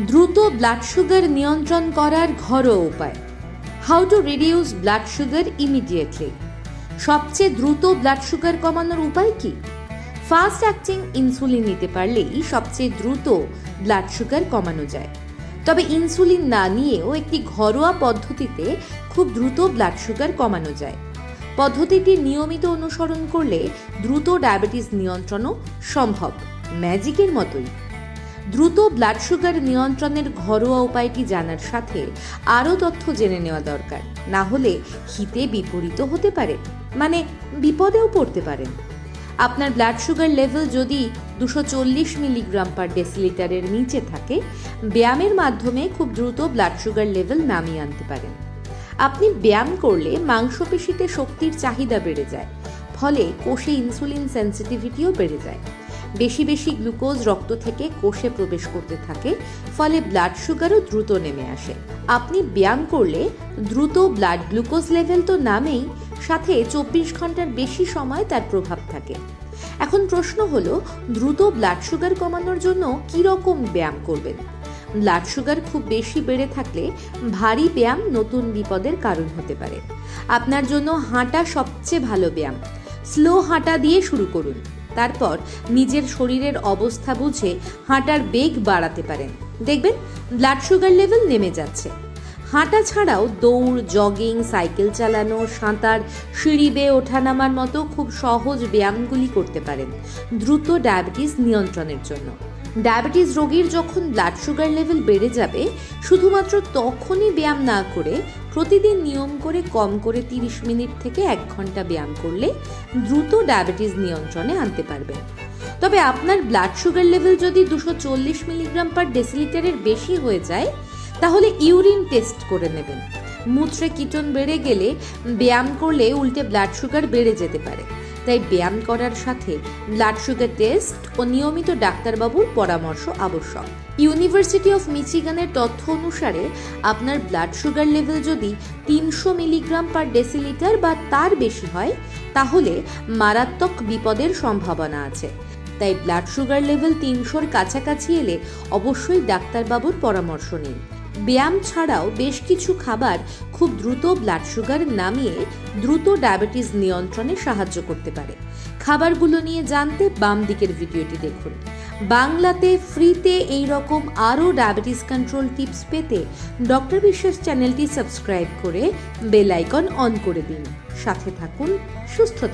দ্রুত blood sugar নিয়ন্ত্রণ করার ঘরোয়া উপায়। How to reduce blood sugar immediately সবচেয়ে দ্রুত ব্লাড সুগার কমানোর উপায় কি? ফাস্ট অ্যাক্টিং ইনসুলিন নিতে পারলেই সবচেয়ে দ্রুত ব্লাড সুগার কমানো যায়। তবে ইনসুলিন না নিয়েও একটি ঘরোয়া পদ্ধতিতে খুব দ্রুত ব্লাড সুগার কমানো যায়। পদ্ধতিটি নিয়মিত অনুসরণ করলে দ্রুত ডায়াবেটিস নিয়ন্ত্রণও সম্ভব। ম্যাজিকের মতোই। দ্রুত ব্লাড সুগার নিয়ন্ত্রণের ঘরোয়া উপায়টি জানার সাথে আরও তথ্য জেনে নেওয়া দরকার। না হলে হিতে বিপরীত হতে পারে মানে বিপদেও পড়তে পারেন। আপনার ব্লাড সুগার লেভেল যদি দুশো চল্লিশ মিলিগ্রাম পার ডেসিলিটারের নিচে থাকে, ব্যায়ামের মাধ্যমে খুব দ্রুত ব্লাড সুগার লেভেল নামিয়ে আনতে পারেন। আপনি ব্যায়াম করলে মাংসপেশিতে শক্তির চাহিদা বেড়ে যায়, ফলে কোষে ইনসুলিন সেন্সিটিভিটিও বেড়ে যায়। বেশি বেশি গ্লুকোজ রক্ত থেকে কোষে প্রবেশ করতে থাকে, ফলে ব্লাড সুগারও দ্রুত নেমে আসে। আপনি ব্যায়াম করলে দ্রুত ব্লাড গ্লুকোজ লেভেল তো নামেই, সাথে চব্বিশ ঘণ্টার বেশি সময় তার প্রভাব থাকে। এখন প্রশ্ন হলো, দ্রুত ব্লাড সুগার কমানোর জন্য কী রকম ব্যায়াম করবেন? ব্লাড সুগার খুব বেশি বেড়ে থাকলে ভারী ব্যায়াম নতুন বিপদের কারণ হতে পারে। আপনার জন্য হাঁটা সবচেয়ে ভালো ব্যায়াম। স্লো হাঁটা দিয়ে শুরু করুন। তারপর নিজের শরীরের অবস্থা বুঝে হাঁটার বেগ বাড়াতে পারেন। দেখবেন ব্লাড সুগার লেভেল নেমে যাচ্ছে। হাঁটা ছাড়াও দৌড় জগিং সাইকেল চালানো, সাঁতার, সিঁড়ি বেয়ে ওঠানামার মতো খুব সহজ ব্যায়ামগুলি করতে পারেন, দ্রুত ডায়াবেটিস নিয়ন্ত্রণের জন্য। ডায়াবেটিস রোগীর যখন ব্লাড সুগার লেভেল বেড়ে যাবে, শুধুমাত্র তখনই ব্যায়াম না করে প্রতিদিন নিয়ম করে কম করে তিরিশ মিনিট থেকে এক ঘণ্টা ব্যায়াম করলে দ্রুত ডায়াবেটিস নিয়ন্ত্রণে আনতে পারবেন। তবে আপনার ব্লাড সুগার লেভেল যদি দুশো চল্লিশ মিলিগ্রাম পার ডেসিলিটারের বেশি হয়ে যায়, তাহলে ইউরিন টেস্ট করে নেবেন। মূত্রে কিটন বেড়ে গেলে ব্যায়াম করলে উল্টে ব্লাড সুগার বেড়ে যেতে পারে। তাই ব্যায়াম করার সাথে ব্লাড সুগার টেস্ট ও নিয়মিত ডাক্তারবাবুর পরামর্শ আবশ্যক। ইউনিভার্সিটি অফ মিচিগানের তথ্য অনুসারে আপনার ব্লাড সুগার লেভেল যদি তিনশো মিলিগ্রাম পার ডেসিলিটার বা তার বেশি হয়, তাহলে মারাত্মক বিপদের সম্ভাবনা আছে। তাই ব্লাড সুগার লেভেল তিনশোর কাছাকাছি এলে অবশ্যই ডাক্তারবাবুর পরামর্শ নিন। ব্যায়াম ছাড়াও বেশ কিছু খাবার খুব দ্রুত ব্লাড সুগার নামিয়ে দ্রুত ডায়াবেটিস নিয়ন্ত্রণে সাহায্য করতে পারে। খাবারগুলো নিয়ে জানতে বাম দিকের ভিডিওটি দেখুন। বাংলাতে ফ্রিতে এই রকম আরও ডায়াবেটিস কন্ট্রোল টিপস পেতে ডক্টর বিশ্বাস চ্যানেলটি সাবস্ক্রাইব করে বেল আইকন অন করে দিন। সাথে থাকুন, সুস্থ